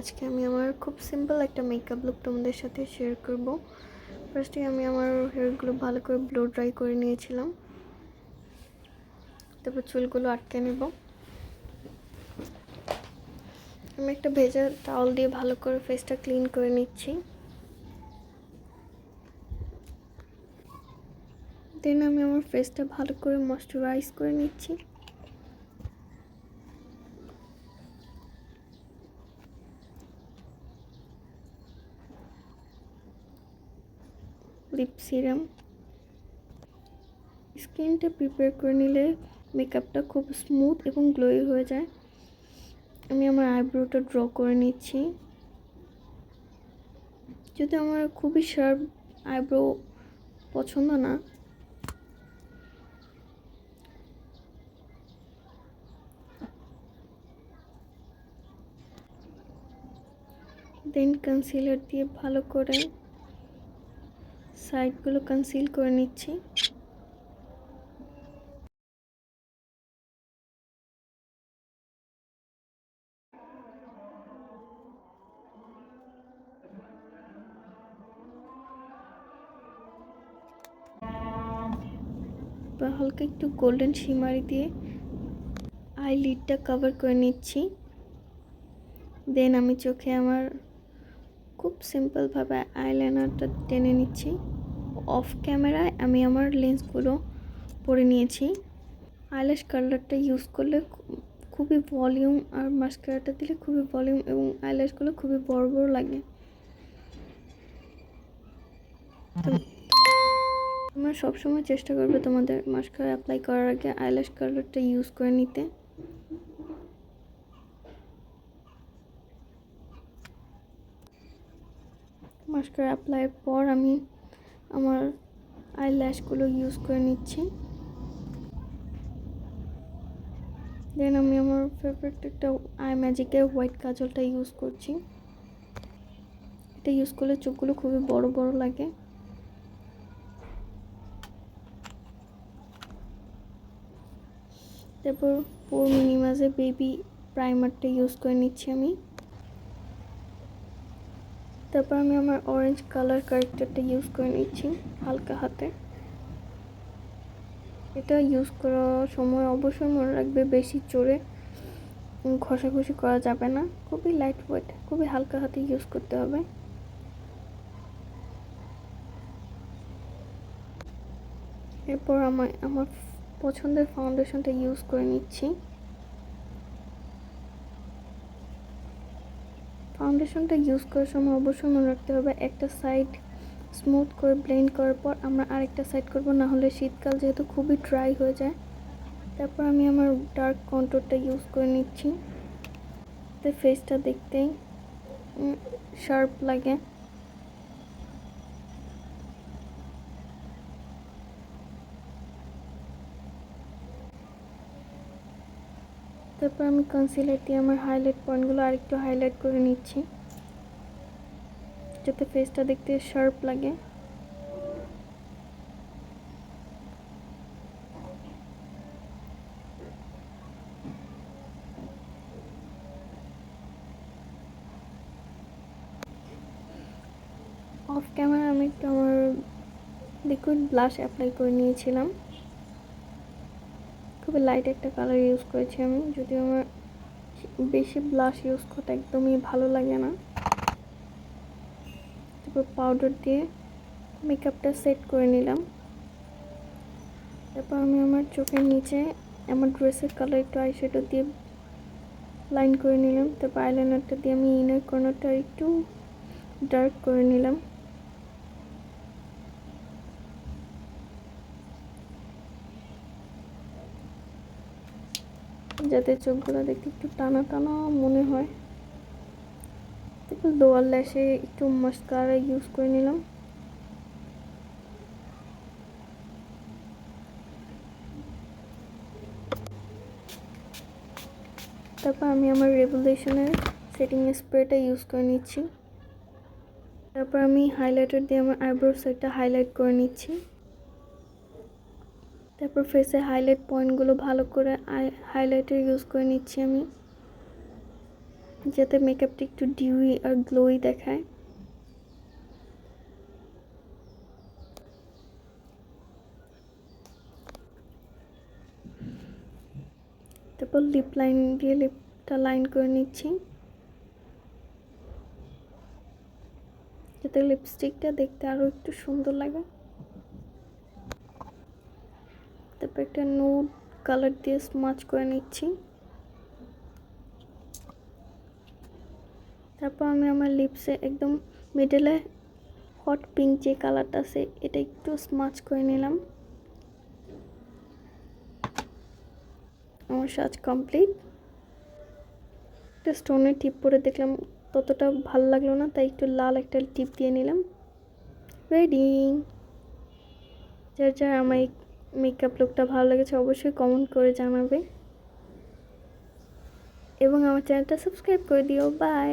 আজকে আমি আমার খুব সিম্পল একটা মেকআপ লুক তোমাদের সাথে শেয়ার করব। ফার্স্টে আমি আমার হেয়ারগুলো ভালো করে ব্লো ড্রাই করে নিয়েছিলাম। তারপর চুলগুলো আটকে নেব। আমি একটা ভেজা টাওয়াল দিয়ে ভালো করে ফেসটা ক্লিন করে নিচ্ছি। দেন আমি আমার ফেসটা ভালো করে ময়শ্চারাইজ করে নিচ্ছি। লিপ সিরাম স্কিনটা প্রিপেয়ার করে নিলে মেকআপটা খুব স্মুথ এবং গ্লোই হয়ে যায়। আমি আমার আইব্রোটা ড্র করে নিচ্ছি। যদি আমার খুবই শার্প আইব্রো পছন্দ না দেন কনসিলার দিয়ে ভালো করে সাইডগুলো কনসিল করে নিচ্ছি। হালকা একটু গোল্ডেন শিমারি দিয়ে আই লিডটা কভার করে নিচ্ছি। দেন আমি চোখে আমার খুব সিম্পলভাবে আইলাইনারটা টেনে নিচ্ছি। অফ ক্যামেরায় আমি আমার লেন্সগুলো পরে নিয়েছি। আইল্যাশ কালারটা ইউজ করলে খুবই ভলিউম আর মাস্কারাটা দিলে খুবই ভলিউম এবং আইল্যাশগুলো খুবই বড় বড় লাগে। তোমরা সবসময় চেষ্টা করবে তোমাদের মাস্কারা অ্যাপ্লাই করার আগে আইল্যাশ কালারটা ইউজ করে নিতে। মাস্কারা অ্যাপ্লাইয়ের পর আমি আমার আই ল্যাশগুলো ইউজ করে নিচ্ছি। দেন আমি আমার ফেভারিট একটা আই ম্যাজিকের হোয়াইট কাজলটা ইউজ করছি। এটা ইউজ করলে চোখগুলো খুবই বড় বড় লাগে। তারপর পোর মিনিমাজে বেবি প্রাইমারটা ইউজ করে নিচ্ছি আমি। তারপর আমি আমার অরেঞ্জ কালার কারেক্টারটা ইউজ করে নিচ্ছি হালকা হাতে। এটা ইউজ করার সময় অবশ্যই মনে রাখবে বেশি জোরে ঘষাঘষি করা যাবে না। খুবই লাইট ওয়েট খুবই হালকা হাতে ইউজ করতে হবে। এরপর আমার আমার পছন্দের ফাউন্ডেশনটা ইউজ করে নিচ্ছি। ফাউন্ডেশনটা ইউজ করার সময় অবশ্যই মনে রাখতে হবে, একটা সাইড স্মুথ করে ব্লেন্ড করার পর আমরা আরেকটা সাইড করব না হলে শীতকাল যেহেতু খুবই ড্রাই হয়ে যায়। তারপর আমি আমার ডার্ক কন্ট্রোলটা ইউজ করে নিচ্ছি। তো ফেসটা দেখতেই শার্প লাগে। তারপর আমি কনসিলার দিয়ে আমার হাইলাইট পয়েন্টগুলো আরেকটু হাইলাইট করে নিচ্ছি। যাতে ফেসটা দেখতে শার্প লাগে। অফ ক্যামেরা আমি একটু আমার লিকুইড ব্লাশ অ্যাপ্লাই করে নিয়েছিলাম। খুবই লাইট একটা কালার ইউজ করেছি আমি। যদি আমার বেশি ব্লাশ ইউজ করতে একদমই ভালো লাগে না। তারপর পাউডার দিয়ে মেকআপটা সেট করে নিলাম। তারপর আমি আমার চোখের নিচে আমার ড্রেসের কালার একটু আইশ্যাডো দিয়ে লাইন করে নিলাম। তারপর আইলাইনারটা দিয়ে আমি ইনার কর্নারটা একটু ডার্ক করে নিলাম। যাতে চোখগুলো দেখতে একটু টানা টানা মনে হয়। লোয়ার ল্যাশে একটু মাস্কারা ইউজ করে নিলাম। তারপর আমি আমার রেগুলেশনের সেটিং স্প্রেটা ইউজ করে নিচ্ছি। তারপর আমি হাইলাইটার দিয়ে আমার আইব্রো সেটটা হাইলাইট করে নিচ্ছি। তারপর ফেসে হাইলাইট পয়েন্টগুলো ভালো করে হাইলাইটার ইউজ করে নিচ্ছি আমি। যাতে মেকআপটা একটু ডিউই আর গ্লোই দেখায়। তারপর লিপ লাইন দিয়ে লিপটা লাইন করে নিচ্ছি। যাতে লিপস্টিকটা দেখতে আরও একটু সুন্দর লাগে তারপর একটা নুড কালার দিয়ে স্মাচ করে নিচ্ছি। তারপর আমি আমার লিপসে একদম মিডলে হট পিঙ্ক যে কালারটা আছে, এটা একটু স্মাচ করে নিলাম। আমার সাজ কমপ্লিট একটা স্টোনের টিপ পরে দেখলাম ততটা ভালো লাগল না, তাই একটু লাল একটা টিপ দিয়ে নিলাম। রেডি যার যার আমার মেকআপ লুকটা ভালো লেগেছে, অবশ্যই কমেন্ট করে জানাবে। এবং আমার চ্যানেলটা সাবস্ক্রাইব করে দিও বাই